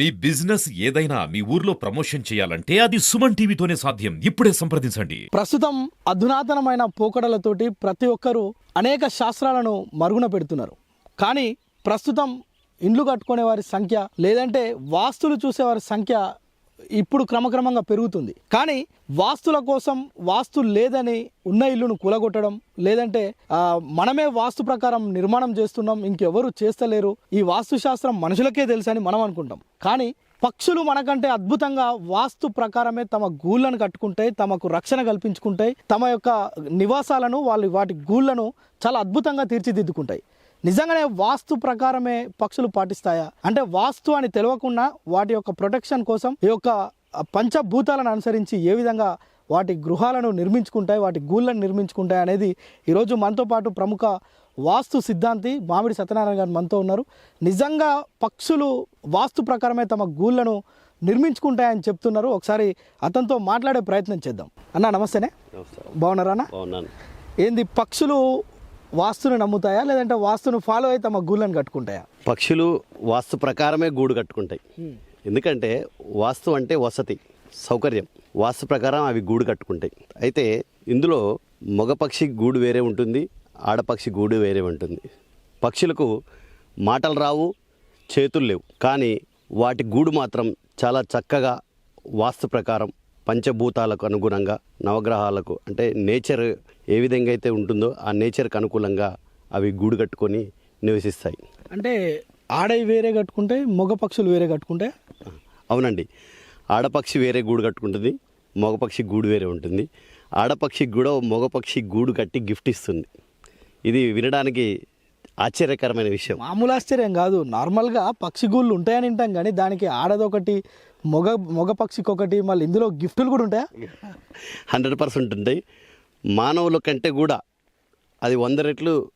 మీ business ఏదైనా మీ ఊర్లో promotion చేయాలంటే అది సుమన్ టీవీతోనే సాధ్యం. ఇప్పుడే సంప్రదించండి. ప్రస్తుతం అధునాతనమైన పోకడలతోటి ప్రతి ఒక్కరూ అనేక శాస్త్రాలను మరుగున పెడుతున్నారు. కానీ ప్రస్తుతం ఇండ్లు కట్టుకునే వారి సంఖ్య లేదంటే వాస్తులు చూసేవారి సంఖ్య ఇప్పుడు క్రమక్రమంగా పెరుగుతుంది. కానీ వాస్తుల కోసం వాస్తు లేదని ఉన్న ఇల్లును కూలగొట్టడం లేదంటే మనమే వాస్తు ప్రకారం నిర్మాణం చేస్తున్నాం ఇంకెవరు చేస్తలేరు ఈ వాస్తు శాస్త్రం మనుషులకే తెలుసని మనం అనుకుంటాం. కానీ పక్షులు మనకంటే అద్భుతంగా వాస్తు ప్రకారమే తమ గూళ్ళను కట్టుకుంటాయి తమకు రక్షణ కల్పించుకుంటాయి తమ యొక్క నివాసాలను వాళ్ళు వాటి గూళ్ళను చాలా అద్భుతంగా తీర్చిదిద్దుకుంటాయి. నిజంగానే వాస్తు ప్రకారమే పక్షులు పాటిస్తాయా? అంటే వాస్తు అని తెలియకుండా వాటి యొక్క ప్రొటెక్షన్ కోసం ఈ యొక్క పంచభూతాలను అనుసరించి ఏ విధంగా వాటి గృహాలను నిర్మించుకుంటాయి వాటి గూళ్ళను నిర్మించుకుంటాయి అనేది ఈరోజు మనతో పాటు ప్రముఖ వాస్తు సిద్ధాంతి మామిడి సత్యనారాయణ గారు మనతో ఉన్నారు. నిజంగా పక్షులు వాస్తు ప్రకారమే తమ గూళ్ళను నిర్మించుకుంటాయని చెప్తున్నారు. ఒకసారి అతనితో మాట్లాడే ప్రయత్నం చేద్దాం. అన్న నమస్తేనే. బాగున్నారా అన్న? ఏంది పక్షులు వాస్తుని నమ్ముతాయా? లేదంటే వాస్తును ఫాలో అయి తమ గూళ్ళను కట్టుకుంటాయా? పక్షులు వాస్తు ప్రకారమే గూడు కట్టుకుంటాయి. ఎందుకంటే వాస్తు అంటే వసతి సౌకర్యం. వాస్తు ప్రకారం అవి గూడు కట్టుకుంటాయి. అయితే ఇందులో మగ పక్షి గూడు వేరే ఉంటుంది ఆడపక్షి గూడు వేరే ఉంటుంది. పక్షులకు మాటలు రావు చేతులు లేవు. కానీ వాటి గూడు మాత్రం చాలా చక్కగా వాస్తు ప్రకారం పంచభూతాలకు అనుగుణంగా నవగ్రహాలకు అంటే నేచర్ ఏ విధంగా అయితే ఉంటుందో ఆ నేచర్కి అనుకూలంగా అవి గూడు కట్టుకొని నివసిస్తాయి. అంటే ఆడవి వేరే కట్టుకుంటే మగ పక్షులు వేరే కట్టుకుంటే? అవునండి. ఆడపక్షి వేరే గూడు కట్టుకుంటుంది మగపక్షి గూడు వేరే ఉంటుంది. ఆడపక్షి కూడా మగపక్షి గూడు కట్టి గిఫ్ట్ ఇస్తుంది. ఇది వినడానికి ఆశ్చర్యకరమైన విషయం. మామూలు ఆశ్చర్యం కాదు. నార్మల్గా పక్షి గూళ్ళు ఉంటాయని వింటాం కానీ దానికి ఆడదొకటి మగ మగ పక్షికి ఒకటి మళ్ళీ ఇందులో గిఫ్టులు కూడా ఉంటాయా? హండ్రెడ్ పర్సెంట్ ఉంటాయి. మానవుల కంటే కూడా అది వంద రెట్లు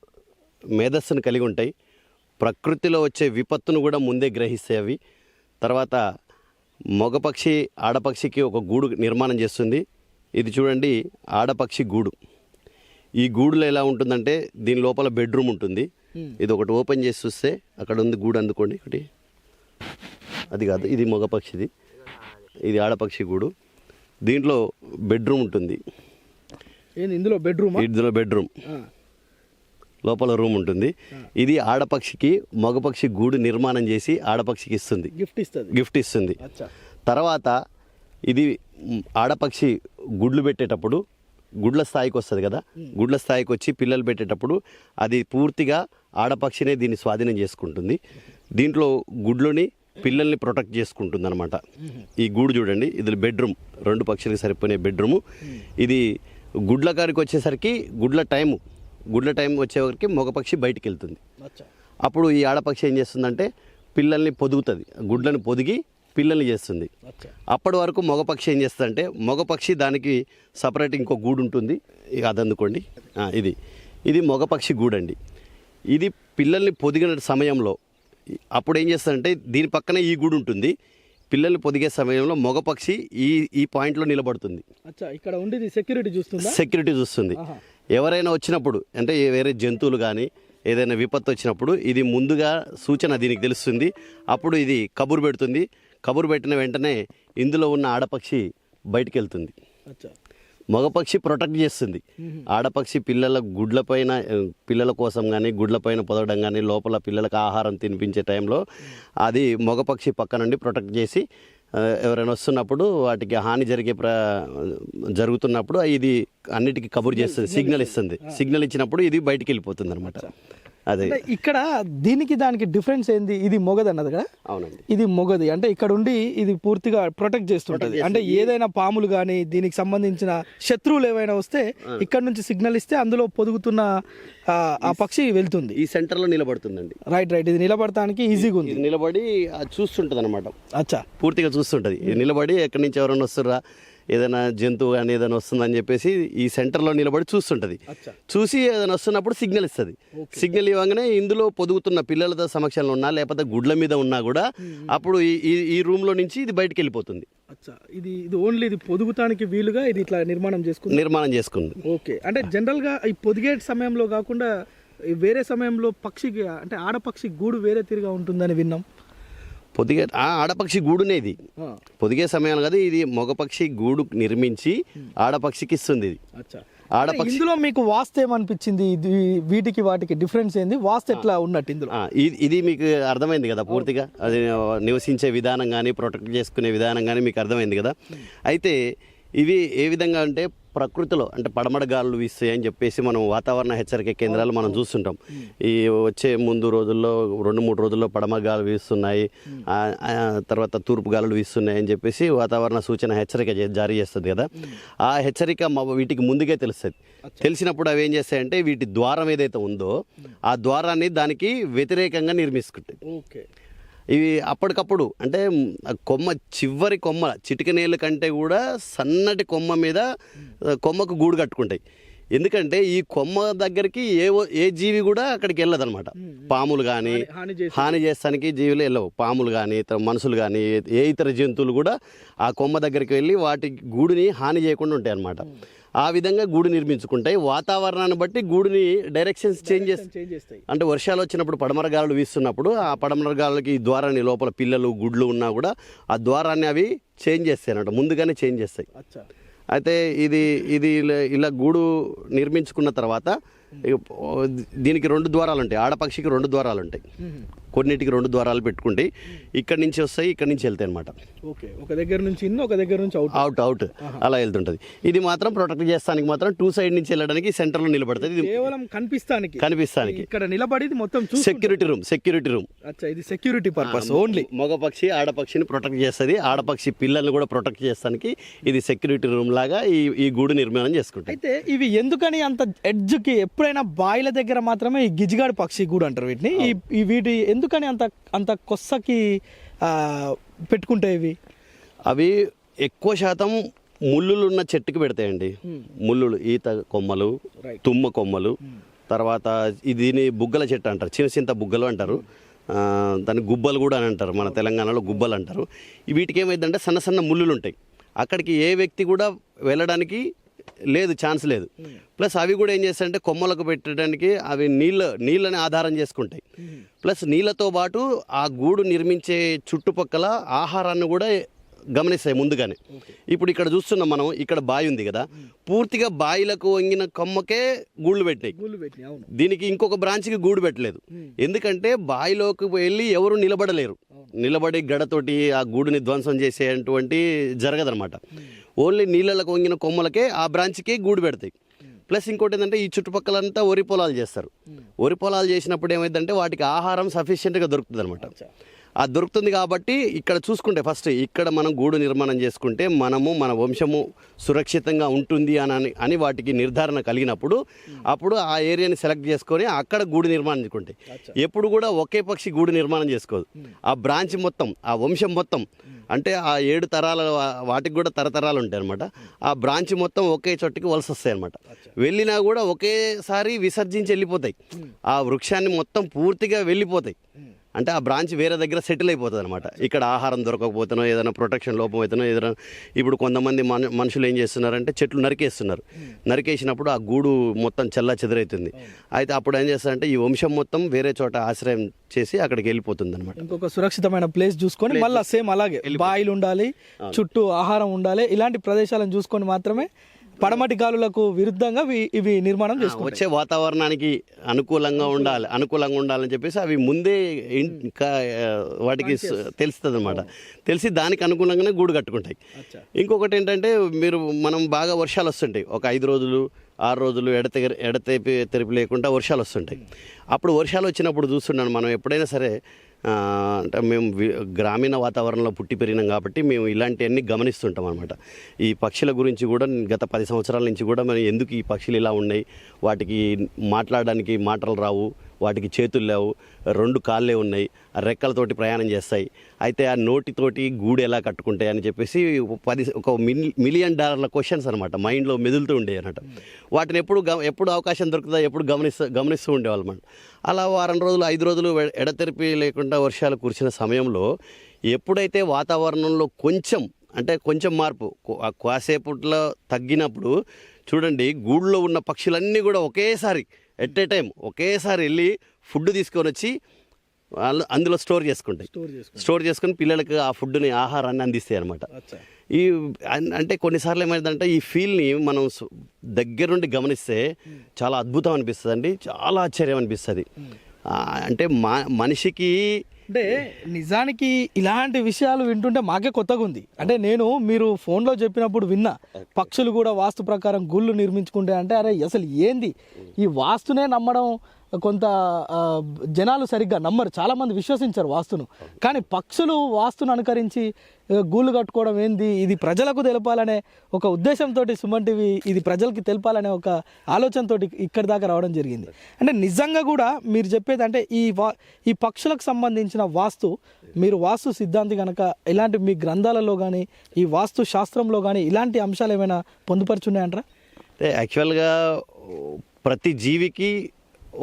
మేధస్సును కలిగి ఉంటాయి. ప్రకృతిలో వచ్చే విపత్తును కూడా ముందే గ్రహిస్తాయి అవి. తర్వాత మగపక్షి ఆడపక్షికి ఒక గూడు నిర్మాణం చేస్తుంది. ఇది చూడండి ఆడపక్షి గూడు. ఈ గూడులో ఎలా ఉంటుందంటే దీని లోపల బెడ్రూమ్ ఉంటుంది. ఇది ఒకటి ఓపెన్ చేసి చూస్తే అక్కడ ఉంది గూడు అందుకోండి. ఒకటి. అది కాదు ఇది మగపక్షిది ఇది ఆడపక్షి గూడు. దీంట్లో బెడ్రూమ్ ఉంటుంది. ఏంది ఇందులో బెడ్రూమ్? ఇందులో బెడ్రూమ్. లోపల రూమ్ ఉంటుంది. ఇది ఆడపక్షికి మగపక్షి గూడు నిర్మాణం చేసి ఆడపక్షికి ఇస్తుంది. గిఫ్ట్ ఇస్తుంది. గిఫ్ట్ ఇస్తుంది. తర్వాత ఇది ఆడపక్షి గుడ్లు పెట్టేటప్పుడు గుడ్ల స్థాయికి వస్తుంది కదా? గుడ్ల స్థాయికి వచ్చి పిల్లలు పెట్టేటప్పుడు అది పూర్తిగా ఆడపక్షినే దీన్ని స్వాధీనం చేసుకుంటుంది. దీంట్లో గుడ్లని పిల్లల్ని ప్రొటెక్ట్ చేసుకుంటుంది అనమాట ఈ గూడు చూడండి ఇది బెడ్రూమ్. రెండు పక్షులకి సరిపోయే బెడ్రూము. ఇది గుడ్ల కాడికి వచ్చేసరికి గుడ్ల టైము. గుడ్ల టైం వచ్చేవరకు మగపక్షి బయటికి వెళ్తుంది అప్పుడు ఈ ఆడపక్షి ఏం చేస్తుందంటే పిల్లల్ని పొదుగుతుంది. గుడ్లను పొదిగి పిల్లల్ని చేస్తుంది. అప్పటి వరకు మగపక్షి ఏం చేస్తుందంటే మగపక్షి దానికి సపరేట్ ఇంకో గూడు ఉంటుంది. ఇక అది అందుకోండి. ఇది. ఇది మగపక్షి గూడు అండి ఇది పిల్లల్ని పొదిగిన సమయంలో అప్పుడు ఏం చేస్తుందంటే దీని పక్కనే ఈ గూడు ఉంటుంది. పిల్లల్ని పొదిగే సమయంలో మగపక్షి ఈ ఈ పాయింట్లో నిలబడుతుంది. ఇక్కడ ఉండి సెక్యూరిటీ చూస్తుందా? సెక్యూరిటీ చూస్తుంది. ఎవరైనా వచ్చినప్పుడు అంటే వేరే జంతువులు కానీ ఏదైనా విపత్తు వచ్చినప్పుడు ఇది ముందుగా సూచన దీనికి తెలుస్తుంది. అప్పుడు ఇది కబురు పెడుతుంది. కబురు పెట్టిన వెంటనే ఇందులో ఉన్న ఆడపక్షి బయటికి వెళ్తుంది అచ్చా. మగపక్షి ప్రొటెక్ట్ చేస్తుంది. ఆడపక్షి పిల్లల గుడ్లపైన పిల్లల కోసం కానీ గుడ్లపైన పొదగడం కానీ లోపల పిల్లలకు ఆహారం తినిపించే టైంలో అది మగపక్షి పక్క నుండి ప్రొటెక్ట్ చేసి ఎవరైనా వస్తున్నప్పుడు వాటికి హాని జరిగే ప్ర జరుగుతున్నప్పుడు ఇది అన్నిటికీ కబురు చేస్తుంది సిగ్నల్ ఇస్తుంది. సిగ్నల్ ఇచ్చినప్పుడు ఇది బయటికి వెళ్ళిపోతుంది అనమాట అదే. ఇక్కడ దీనికి దానికి డిఫరెన్స్ ఏంది? ఇది మొగది అన్నది కదా? అవునండి. ఇది మొగది. అంటే ఇక్కడ ఉండి ఇది పూర్తిగా ప్రొటెక్ట్ చేస్తుంటది. అంటే ఏదైనా పాములు కానీ దీనికి సంబంధించిన శత్రువులు ఏవైనా వస్తే ఇక్కడ నుంచి సిగ్నల్ ఇస్తే అందులో పొదుగుతున్న ఆ, పక్షి వెళ్తుంది. ఈ సెంటర్లో నిలబడుతుందండి. రైట్ రైట్ ఇది నిలబడటానికి ఈజీగా ఉంది. నిలబడి చూస్తుంటుంది అనమాట అచ్చా. పూర్తిగా చూస్తుంటుంది. నిలబడి ఎక్కడి నుంచి ఎవరైనా వస్తుర్రా? ఏదైనా జంతువు కానీ ఏదైనా వస్తుందని చెప్పేసి ఈ సెంటర్లో నిలబడి చూస్తుంటుంది. చూసి ఏదైనా వస్తున్నప్పుడు సిగ్నల్ ఇస్తుంది. సిగ్నల్ ఇవ్వగానే ఇందులో పొదుగుతున్న పిల్లలతో సమక్షంలో ఉన్నా లేకపోతే గుడ్ల మీద ఉన్నా కూడా అప్పుడు ఈ ఈ- రూమ్లో నుంచి ఇది బయటికి వెళ్ళిపోతుంది. అచ్చా. ఇది ఇది ఓన్లీ ఇది పొదుగుతానికి వీలుగా ఇది ఇట్లా నిర్మాణం చేసుకుంది? నిర్మాణం చేసుకుంది. ఓకే. అంటే జనరల్గా ఈ పొదిగే సమయంలో కాకుండా ఈ వేరే సమయంలో పక్షికి అంటే ఆడపక్షి గూడు వేరే తీరుగా ఉంటుందని విన్నాం. పొదిగే ఆ, ఆడపక్షి గూడునే ఇది. పొదిగే సమయాలు కదా ఇది మగపక్షి గూడు నిర్మించి ఆడపక్షికి ఇస్తుంది ఇది. ఆడపక్షి ఇందులో మీకు వాస్తు ఏమనిపించింది? ఇది వీటికి వాటికి డిఫరెన్స్ ఏంది? వాస్తు ఎట్లా ఉన్నట్టు ఇందులో? ఇది ఇది మీకు అర్థమైంది కదా పూర్తిగా? అది నివసించే విధానం కానీ ప్రొటెక్ట్ చేసుకునే విధానం కానీ మీకు అర్థమైంది కదా? అయితే ఇవి ఏ విధంగా అంటే ప్రకృతిలో అంటే పడమడ గాలులు వీస్తాయి అని చెప్పేసి మనం వాతావరణ హెచ్చరిక కేంద్రాలు మనం చూస్తుంటాం. ఈ వచ్చే ముందు రోజుల్లో రెండు మూడు రోజుల్లో పడమర గాలు వీస్తున్నాయి తర్వాత తూర్పు గాలులు వీస్తున్నాయి అని చెప్పేసి వాతావరణ సూచన హెచ్చరిక జారీ చేస్తుంది కదా. ఆ హెచ్చరిక మా వీటికి ముందుగే తెలుస్తుంది. తెలిసినప్పుడు అవి ఏం చేస్తాయంటే వీటి ద్వారం ఏదైతే ఉందో ఆ ద్వారాన్ని దానికి వ్యతిరేకంగా నిర్మిస్తుంటాయి ఓకే. ఇవి అప్పటికప్పుడు అంటే కొమ్మ చివరి కొమ్మ చిటిక నీళ్ళ కంటే కూడా సన్నటి కొమ్మ మీద కొమ్మకు గూడు కట్టుకుంటాయి. ఎందుకంటే ఈ కొమ్మ దగ్గరికి ఏ ఏ జీవి కూడా అక్కడికి వెళ్ళదన్నమాట. పాములు కానీ హాని చేసే- హాని చేస్తానికి జీవులు వెళ్ళవు. పాములు కానీ ఇతర మనుషులు కానీ ఏ ఇతర జంతువులు కూడా ఆ కొమ్మ దగ్గరికి వెళ్ళి వాటి గూడుని హాని చేయకుండా ఉంటాయి అన్నమాట ఆ విధంగా గూడు నిర్మించుకుంటాయి. వాతావరణాన్ని బట్టి గూడుని డైరెక్షన్స్ చేంజ్ చేస్తాయి. అంటే వర్షాలు వచ్చినప్పుడు పడమర గాలులు వీస్తున్నప్పుడు ఆ పడమర గాలులకి ఈ ద్వారాన్ని లోపల పిల్లలు గుడ్లు ఉన్నా కూడా ఆ ద్వారాన్ని అవి చేంజ్ చేస్తాయి అన్నమాట ముందుగానే చేంజ్ చేస్తాయి. అయితే ఇది ఇది ఇలా- గూడు నిర్మించుకున్న తర్వాత దీనికి రెండు ద్వారాలు ఉంటాయి. ఆడపక్షికి రెండు ద్వారాలు ఉంటాయి. కొన్నిటికి రెండు ద్వారాలు పెట్టుకుంటాయి ఇక్కడి నుంచి వస్తాయి ఇక్కడి నుంచి వెళ్తాయి అనమాట ఓకే. ఒక దగ్గర నుంచి ఇన్ ఒక దగ్గర నుంచి అవుట్. Out out. అలా వెళ్తుంటుంది. ఇది మాత్రం ప్రొటెక్ట్ చేస్తానికి మాత్రం టూ సైడ్ నుంచి వెళ్ళడానికి సెంటర్లో నిలబడుతుంది. ఇది కేవలం కనిపిస్తానికి. కనిపిస్తానికి. ఇక్కడ నిలబడి మొత్తం సెక్యూరిటీ రూమ్ సెక్యూరిటీ రూమ్ అచ్చా ఇది సెక్యూరిటీ పర్పస్ ఓన్లీ మగ పక్షి ఆడపక్షిని ప్రొటెక్ట్ చేస్తుంది. ఆడపక్షి పిల్లల్ని కూడా ప్రొటెక్ట్ చేస్తానికి ఇది సెక్యూరిటీ రూమ్ లాగా ఈ ఈ గూడు నిర్మాణం చేసుకుంటాయి అయితే ఇవి ఎందుకని అంత ఎడ్జ్కి ఎప్పుడైనా బాయిల దగ్గర మాత్రమే ఈ గిజిగాడు పక్షి కూడా అంటారు వీటిని? ఈ ఈ వీటి ఎందుకని అంత అంత ఆ, పెట్టుకుంటాయి ఇవి? అవి ఎక్కువ శాతం ముళ్ళులు ఉన్న చెట్టుకి పెడతాయండి. ముళ్ళులు ఈత కొమ్మలు. తుమ్మ కొమ్మలు తర్వాత దీని బుగ్గల చెట్టు అంటారు చిన్న చింత బుగ్గలు అంటారు. దాన్ని గుబ్బలు కూడా అని అంటారు మన తెలంగాణలో గుబ్బలు అంటారు. వీటికి ఏమైందంటే సన్న సన్న ముళ్ళులు ఉంటాయి అక్కడికి ఏ వ్యక్తి కూడా వెళ్ళడానికి లేదు ఛాన్స్ లేదు. ప్లస్ అవి కూడా ఏం చేస్తాయంటే కొమ్మలకు పెట్టడానికి అవి నీళ్ళ నీళ్ళని ఆధారం చేసుకుంటాయి. ప్లస్ నీళ్ళతో పాటు ఆ గూడు నిర్మించే చుట్టుపక్కల ఆహారాన్ని కూడా గమనిస్తాయి ముందుగానే. ఇప్పుడు ఇక్కడ చూస్తున్నాం మనం ఇక్కడ బావి ఉంది కదా. పూర్తిగా బావిలకు వంగిన కొమ్మకే గూళ్ళు పెట్టినాయి. అవును. దీనికి ఇంకొక బ్రాంచ్కి గూడు పెట్టలేదు. ఎందుకంటే బావిలోకి వెళ్ళి ఎవరు నిలబడలేరు. నిలబడి గడతోటి ఆ గూడుని ధ్వంసం చేసేటువంటి జరగదనమాట ఓన్లీ నీళ్ళకు వంగిన కొమ్మలకే ఆ బ్రాంచ్కి గూడు పెడతాయి. ప్లస్ ఇంకోటి ఏంటంటే ఈ చుట్టుపక్కలంతా వరి పొలాలు చేస్తారు. వరి పొలాలు చేసినప్పుడు ఏమైందంటే వాటికి ఆహారం సఫిషియెంట్గా దొరుకుతుంది అనమాట ఆ దొరుకుతుంది కాబట్టి ఇక్కడ చూసుకుంటే ఫస్ట్ ఇక్కడ మనం గూడు నిర్మాణం చేసుకుంటే మనము మన వంశము సురక్షితంగా ఉంటుంది అని అని- వాటికి నిర్ధారణ కలిగినప్పుడు అప్పుడు ఆ ఏరియాని సెలెక్ట్ చేసుకొని అక్కడ గూడు నిర్మాణం చేసుకుంటాయి ఎప్పుడు కూడా ఒకే పక్షి గూడు నిర్మాణం చేసుకోదు. ఆ బ్రాంచ్ మొత్తం ఆ వంశం మొత్తం అంటే ఆ ఏడు తరాల వాటికి కూడా తరతరాలు ఉంటాయి అనమాట ఆ బ్రాంచ్ మొత్తం ఒకే చోటుకి వలస వస్తాయి అనమాట వెళ్ళినా కూడా ఒకేసారి విసర్జించి వెళ్ళిపోతాయి. ఆ వృక్షాన్ని మొత్తం పూర్తిగా వెళ్ళిపోతాయి. అంటే ఆ బ్రాంచ్ వేరే దగ్గర సెటిల్ అయిపోతుంది అనమాట ఇక్కడ ఆహారం దొరకకపోతేనో ఏదైనా ప్రొటెక్షన్ లోపం అయితేనో ఏదైనా ఇప్పుడు కొంతమంది మన మనుషులు ఏం చేస్తున్నారంటే చెట్లు నరికేస్తున్నారు. నరికేసినప్పుడు ఆ గూడు మొత్తం చెల్లా చెదరైతుంది. అయితే అప్పుడు ఏం చేస్తారంటే ఈ వంశం మొత్తం వేరే చోట ఆశ్రయం చేసి అక్కడికి వెళ్ళిపోతుంది అనమాట ఇంకొక సురక్షితమైన ప్లేస్ చూసుకొని మళ్ళీ సేమ్ అలాగే బాయిలు ఉండాలి చుట్టూ ఆహారం ఉండాలి ఇలాంటి ప్రదేశాలను చూసుకొని మాత్రమే పడమటి గాలులకు విరుద్ధంగా ఇవి- నిర్మాణం చేసుకుంటాయి. వచ్చే వాతావరణానికి అనుకూలంగా ఉండాలి అనుకూలంగా ఉండాలని చెప్పేసి అవి ముందే ఇంకా వాటికి తెలుస్తుంది అనమాట తెలిసి దానికి అనుకూలంగానే గూడు కట్టుకుంటాయి. ఇంకొకటి ఏంటంటే మీరు మనం బాగా వర్షాలు వస్తుంటాయి. ఒక ఐదు రోజులు ఆరు రోజులు ఎడతె ఎడతెపి తెరిపి లేకుండా వర్షాలు వస్తుంటాయి. అప్పుడు వర్షాలు వచ్చినప్పుడు చూస్తున్నాను మనం ఎప్పుడైనా సరే అంటే మేము గ్రామీణ వాతావరణంలో పుట్టి పెరిగినాం కాబట్టి మేము ఇలాంటివన్నీ గమనిస్తుంటాం అనమాట ఈ పక్షుల గురించి కూడా గత పది సంవత్సరాల నుంచి కూడా మనం ఎందుకు ఈ పక్షులు ఇలా ఉన్నాయి? వాటికి మాట్లాడడానికి మాటలు రావు. వాటికి చేతులు లేవు రెండు కాళ్ళే ఉన్నాయి ఆ రెక్కలతోటి ప్రయాణం చేస్తాయి. అయితే ఆ నోటితోటి గూడు ఎలా కట్టుకుంటాయి అని చెప్పేసి పది ఒక మిలియన్ డాలర్ల క్వశ్చన్స్ అనమాట మైండ్లో మెదులుతూ ఉండేవి అనమాట వాటిని ఎప్పుడు గ- ఎప్పుడు అవకాశం దొరుకుతుందో ఎప్పుడు గమనిస్తూ గమనిస్తూ ఉండేవాళ్ళు అనమాట అలా వారం రోజులు ఐదు రోజులు ఎడతెరిపి లేకుండా వర్షాలు కురిసిన సమయంలో ఎప్పుడైతే వాతావరణంలో కొంచెం అంటే కొంచెం మార్పు ఆ కాసేపట్లో తగ్గినప్పుడు చూడండి గూళ్ళో ఉన్న పక్షులన్నీ కూడా ఒకేసారి ఎట్ ఏ టైం ఒకేసారి వెళ్ళి ఫుడ్ తీసుకొని వచ్చి వాళ్ళు అందులో స్టోర్ చేసుకుంటాయి. స్టోర్ చేసుకుని పిల్లలకు ఆ ఫుడ్ని ఆహారాన్ని అందిస్తాయి అనమాట ఈ అంటే కొన్నిసార్లు ఏమైందంటే ఈ ఫీల్ని మనం దగ్గరుండి గమనిస్తే చాలా అద్భుతం అనిపిస్తుంది అండి చాలా ఆశ్చర్యం అనిపిస్తుంది. ఆ, అంటే మా మనిషికి అంటే నిజానికి ఇలాంటి విషయాలు వింటుంటే మాకే కొత్తగా ఉంది. అంటే నేను మీరు ఫోన్లో చెప్పినప్పుడు విన్నా. పక్షులు కూడా వాస్తు ప్రకారం గుళ్ళు నిర్మించుకుంటే అంటే అరే అసలు ఏంది? ఈ వాస్తునే నమ్మడం కొంత జనాలు సరిగ్గా నమ్మరు. చాలా మంది విశ్వసించారు వాస్తును. కానీ పక్షులు వాస్తును అనుకరించి గూళ్ళు కట్టుకోవడం ఏంది? ఇది ప్రజలకు తెలపాలనే ఒక ఉద్దేశంతో సుమన్ టీవీ ఇది ప్రజలకి తెలపాలనే ఒక ఆలోచనతో ఇక్కడి దాకా రావడం జరిగింది. అంటే నిజంగా కూడా మీరు చెప్పేది అంటే ఈ వా ఈ పక్షులకు సంబంధించిన వాస్తు మీరు వాస్తు సిద్ధాంతి కనుక ఇలాంటి మీ గ్రంథాలలో కానీ ఈ వాస్తు శాస్త్రంలో కానీ ఇలాంటి అంశాలు ఏమైనా పొందుపరుచున్నాయంటారా? అంటే యాక్చువల్గా ప్రతి జీవికి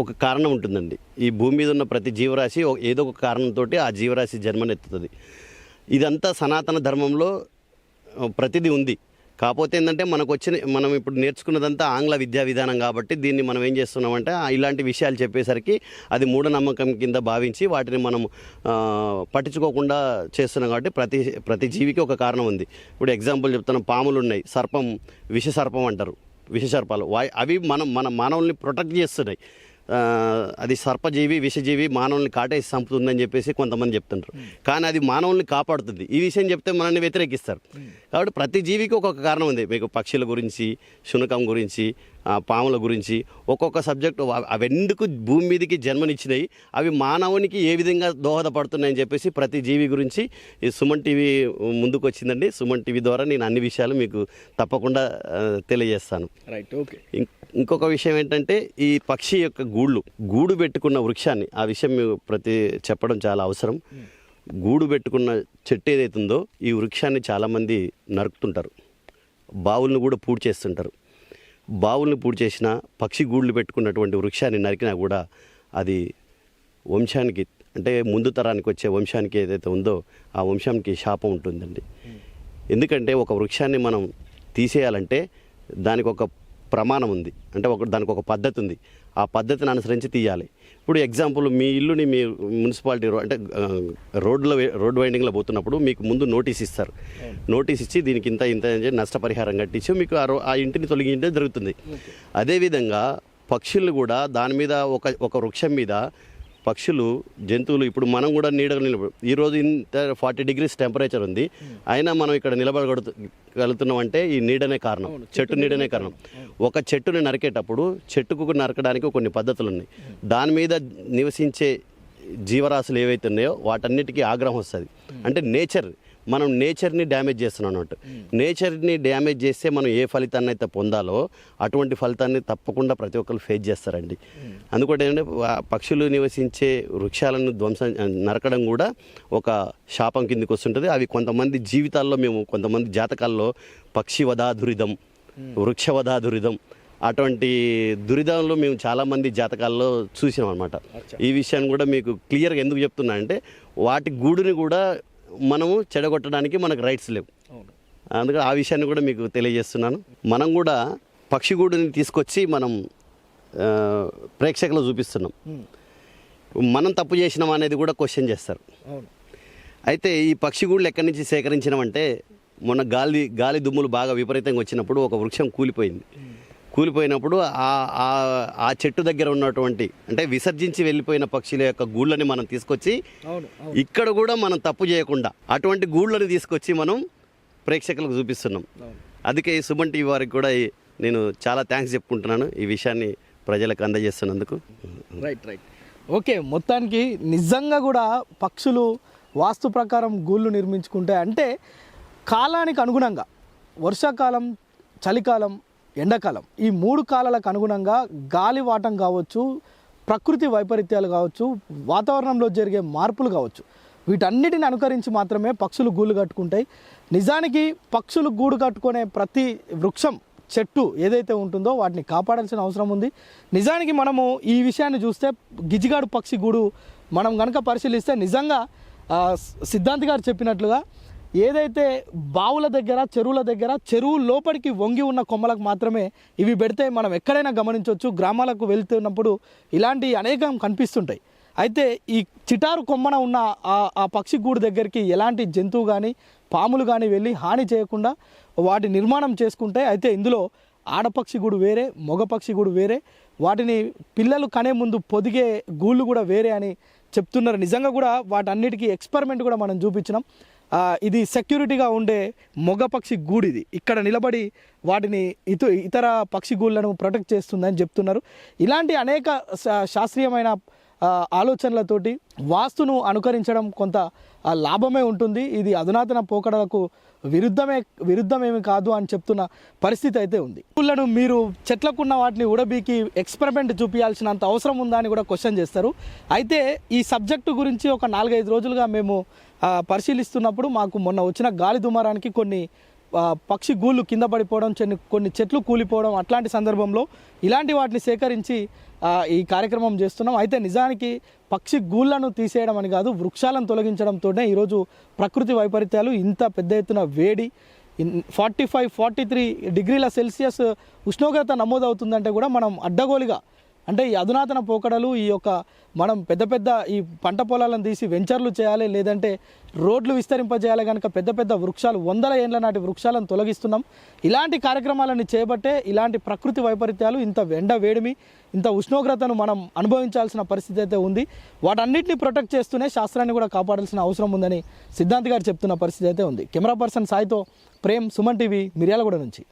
ఒక కారణం ఉంటుందండి. ఈ భూమి మీద ఉన్న ప్రతి జీవరాశి ఏదో ఒక కారణంతో ఆ జీవరాశి జన్మనెత్తుతుంది. ఇదంతా సనాతన ధర్మంలో ప్రతిదీ ఉంది. కాకపోతే ఏంటంటే మనకు వచ్చిన మనం ఇప్పుడు నేర్చుకున్నదంతా ఆంగ్ల విద్యా విధానం కాబట్టి దీన్ని మనం ఏం చేస్తున్నామంటే ఆ, ఇలాంటి విషయాలు చెప్పేసరికి అది మూఢనమ్మకం కింద భావించి వాటిని మనం పట్టించుకోకుండా చేస్తున్నాం కాబట్టి ప్రతి ప్రతి జీవికి ఒక కారణం ఉంది. ఇప్పుడు ఎగ్జాంపుల్ చెప్తున్నాం పాములు ఉన్నాయి సర్పం విష సర్పం అంటారు విష సర్పాలు. వా- అవి మనం మన మానవుల్ని ప్రొటెక్ట్ చేస్తున్నాయి. అది సర్పజీవి విషజీవి మానవుల్ని కాటేసి చంపుతుందని చెప్పేసి కొంతమంది చెప్తుంటారు. కానీ అది మానవుల్ని కాపాడుతుంది. ఈ విషయం చెప్తే మనల్ని వ్యతిరేకిస్తారు. కాబట్టి ప్రతి జీవికి ఒక్కొక్క కారణం ఉంది. మీకు పక్షుల గురించి శునకం గురించి పాముల గురించి. ఒక్కొక్క సబ్జెక్టు అవ- అవెందుకు భూమి మీదకి జన్మనిచ్చినాయి అవి మానవునికి ఏ విధంగా దోహదపడుతున్నాయని చెప్పేసి ప్రతి జీవి గురించి ఈ సుమన్ టీవీ ముందుకు వచ్చిందండి సుమన్ టీవీ ద్వారా నేను అన్ని విషయాలు మీకు తప్పకుండా తెలియజేస్తాను. Right okay. ఇంకొక విషయం ఏంటంటే ఈ పక్షి యొక్క గూళ్ళు గూడు పెట్టుకున్న వృక్షాన్ని ఆ విషయం మీకు ప్రతి చెప్పడం చాలా అవసరం. గూడు పెట్టుకున్న చెట్టు ఏదైతుందో ఈ వృక్షాన్ని చాలామంది నరుకుతుంటారు. బావులను కూడా పూడి చేస్తుంటారు బావుల్ని పూడి చేసిన పక్షి గూళ్ళు పెట్టుకున్నటువంటి వృక్షాన్ని నరికినా కూడా అది వంశానికి అంటే ముందు తరానికి వచ్చే వంశానికి ఏదైతే ఉందో ఆ వంశానికి శాపం ఉంటుందండి. ఎందుకంటే ఒక వృక్షాన్ని మనం తీసేయాలంటే దానికి ఒక ప్రమాణం ఉంది. అంటే ఒక దానికి ఒక పద్ధతి ఉంది. ఆ పద్ధతిని అనుసరించి తీయాలి. ఇప్పుడు ఎగ్జాంపుల్ మీ ఇల్లుని మీ మున్సిపాలిటీ అంటే రోడ్లో రోడ్ వైండింగ్లో పోతున్నప్పుడు మీకు ముందు నోటీస్ ఇస్తారు. నోటీస్ ఇచ్చి దీనికి ఇంత ఇంత నష్టపరిహారం కట్టించి మీకు ఆ రో- ఆ ఇంటిని తొలగించడం జరుగుతుంది. అదేవిధంగా పక్షులు కూడా దాని మీద ఒక ఒక వృక్షం మీద పక్షులు జంతువులు ఇప్పుడు మనం కూడా నీడ నిలబడు ఈరోజు ఇంత ఫార్టీ డిగ్రీస్ టెంపరేచర్ ఉంది. అయినా మనం ఇక్కడ నిలబడగలుగుతున్నాం అంటే ఈ నీడనే కారణం చెట్టు నీడనే కారణం. ఒక చెట్టుని నరికేటప్పుడు చెట్టుకు నరకడానికి కొన్ని పద్ధతులు ఉన్నాయి దాని మీద నివసించే జీవరాశులు ఏవైతే ఉన్నాయో వాటన్నిటికీ ఆగ్రహం వస్తుంది. అంటే నేచర్ మనం నేచర్ని డ్యామేజ్ చేస్తున్నాం అన్నట్టు. నేచర్ని డ్యామేజ్ చేస్తే మనం ఏ ఫలితాన్ని అయితే పొందాలో అటువంటి ఫలితాన్ని తప్పకుండా ప్రతి ఒక్కరు ఫేస్ చేస్తారండి. అందుకోటి ఏంటంటే పక్షులు నివసించే వృక్షాలను ధ్వంసం నరకడం కూడా ఒక శాపం కిందకి వస్తుంటుంది. అవి కొంతమంది జీవితాల్లో మేము కొంతమంది జాతకాల్లో పక్షి వధా దురిదం వృక్ష వధా దురిదం అటువంటి దురిదంలో మేము చాలామంది జాతకాల్లో చూసినాం అనమాట ఈ విషయాన్ని కూడా మీకు క్లియర్గా ఎందుకు చెప్తున్నా అంటే వాటి గూడుని కూడా మనము చెడగొట్టడానికి మనకు రైట్స్ లేవు. అందుకని ఆ విషయాన్ని కూడా మీకు తెలియజేస్తున్నాను. మనం కూడా పక్షి గూడుని తీసుకొచ్చి మనం ప్రేక్షకులు చూపిస్తున్నాం. మనం తప్పు చేసినాం అనేది కూడా క్వశ్చన్ చేస్తారు. అయితే ఈ పక్షి గూళ్ళు ఎక్కడి నుంచి సేకరించినామంటే మొన్న గాలి గాలి దుమ్ములు బాగా విపరీతంగా వచ్చినప్పుడు ఒక వృక్షం కూలిపోయింది. కూలిపోయినప్పుడు ఆ చెట్టు దగ్గర ఉన్నటువంటి అంటే విసర్జించి వెళ్ళిపోయిన పక్షుల యొక్క గూళ్ళని మనం తీసుకొచ్చి ఇక్కడ కూడా మనం తప్పు చేయకుండా అటువంటి గూళ్ళని తీసుకొచ్చి మనం ప్రేక్షకులకు చూపిస్తున్నాం. అందుకే ఈ సుమన్ టీవీ వారికి కూడా నేను చాలా థ్యాంక్స్ చెప్పుకుంటున్నాను ఈ విషయాన్ని ప్రజలకు అందజేస్తున్నందుకు. Right right. ఓకే మొత్తానికి నిజంగా కూడా పక్షులు వాస్తు ప్రకారం గూళ్ళు నిర్మించుకుంటే అంటే కాలానికి అనుగుణంగా వర్షాకాలం చలికాలం ఎండాకాలం. ఈ మూడు కాలాలకు అనుగుణంగా గాలివాటం కావచ్చు ప్రకృతి వైపరీత్యాలు కావచ్చు వాతావరణంలో జరిగే మార్పులు కావచ్చు. వీటన్నిటిని అనుకరించి మాత్రమే పక్షులు గూళ్ళు కట్టుకుంటాయి. నిజానికి పక్షులు గూడు కట్టుకునే ప్రతి వృక్షం చెట్టు ఏదైతే ఉంటుందో వాటిని కాపాడాల్సిన అవసరం ఉంది. నిజానికి మనము ఈ విషయాన్ని చూస్తే గిజిగాడు పక్షి గూడు మనం కనుక పరిశీలిస్తే నిజంగా సిద్ధాంతి సిద్ధాంత్ గారు చెప్పినట్లుగా ఏదైతే బావుల దగ్గర చెరువుల దగ్గర చెరువు లోపలికి వంగి ఉన్న కొమ్మలకు మాత్రమే ఇవి పెడితే మనం ఎక్కడైనా గమనించవచ్చు గ్రామాలకు వెళ్తున్నప్పుడు ఇలాంటి అనేకం కనిపిస్తుంటాయి. అయితే ఈ చిటారు కొమ్మన ఉన్న ఆ ఆ పక్షి గూడు దగ్గరికి ఎలాంటి జంతువు కానీ పాములు కానీ వెళ్ళి హాని చేయకుండా వాటి నిర్మాణం చేసుకుంటే అయితే ఇందులో ఆడపక్షి గూడు వేరే మగ పక్షి గూడు వేరే వాటిని పిల్లలు కనే ముందు పొదిగే గూళ్ళు కూడా వేరే అని చెప్తున్నారు. నిజంగా కూడా వాటన్నిటికీ ఎక్స్పెరిమెంట్ కూడా మనం చూపించినాం. ఇది సెక్యూరిటీగా ఉండే మొగ పక్షి గూడు ఇది ఇక్కడ నిలబడి వాటిని ఇతు ఇతర పక్షి గూళ్ళను ప్రొటెక్ట్ చేస్తుందని చెప్తున్నారు. ఇలాంటి అనేక శా- శాస్త్రీయమైన ఆలోచనలతోటి వాస్తును అనుకరించడం కొంత లాభమే ఉంటుంది. ఇది అధునాతన పోకడలకు విరుద్ధమే విరుద్ధమేమి కాదు అని చెప్తున్న పరిస్థితి అయితే ఉంది. పుల్లను మీరు చెట్లకున్న వాటిని ఉడబీకి ఎక్స్పెరిమెంట్ చూపించాల్సినంత అవసరం ఉందా అని కూడా క్వశ్చన్ చేస్తారు. అయితే ఈ సబ్జెక్టు గురించి ఒక నాలుగైదు రోజులుగా మేము పరిశీలిస్తున్నప్పుడు మాకు మొన్న వచ్చిన గాలి దుమారానికి కొన్ని పక్షి గూళ్ళు కింద పడిపోవడం కొన్ని చెట్లు కూలిపోవడం అట్లాంటి సందర్భంలో ఇలాంటి వాటిని సేకరించి ఈ కార్యక్రమం చేస్తున్నాం. అయితే నిజానికి పక్షి గూళ్ళను తీసేయడం అని కాదు వృక్షాలను తొలగించడంతోనే ఈరోజు ప్రకృతి వైపరీత్యాలు ఇంత పెద్ద ఎత్తున వేడి ఫార్టీ ఫైవ్ ఫార్టీ త్రీ డిగ్రీల సెల్సియస్ ఉష్ణోగ్రత నమోదవుతుందంటే కూడా మనం అడ్డగోలుగా అంటే ఈ అధునాతన పోకడలు ఈ యొక్క మనం పెద్ద పెద్ద ఈ పంట పొలాలను తీసి వెంచర్లు చేయాలి లేదంటే రోడ్లు విస్తరింపజేయాలి కనుక పెద్ద పెద్ద వృక్షాలు వందల ఏండ్ల నాటి వృక్షాలను తొలగిస్తున్నాం. ఇలాంటి కార్యక్రమాలను చేయబట్టే ఇలాంటి ప్రకృతి వైపరీత్యాలు ఇంత ఎండ వేడిమి ఇంత ఉష్ణోగ్రతను మనం అనుభవించాల్సిన పరిస్థితి అయితే ఉంది. వాటన్నిటిని ప్రొటెక్ట్ చేస్తూనే శాస్త్రాన్ని కూడా కాపాడాల్సిన అవసరం ఉందని సిద్ధాంత్ గారు చెప్తున్న పరిస్థితి అయితే ఉంది. కెమెరా పర్సన్ సాయితో ప్రేమ్ సుమన్ టీవీ మిర్యాలగూడ నుంచి.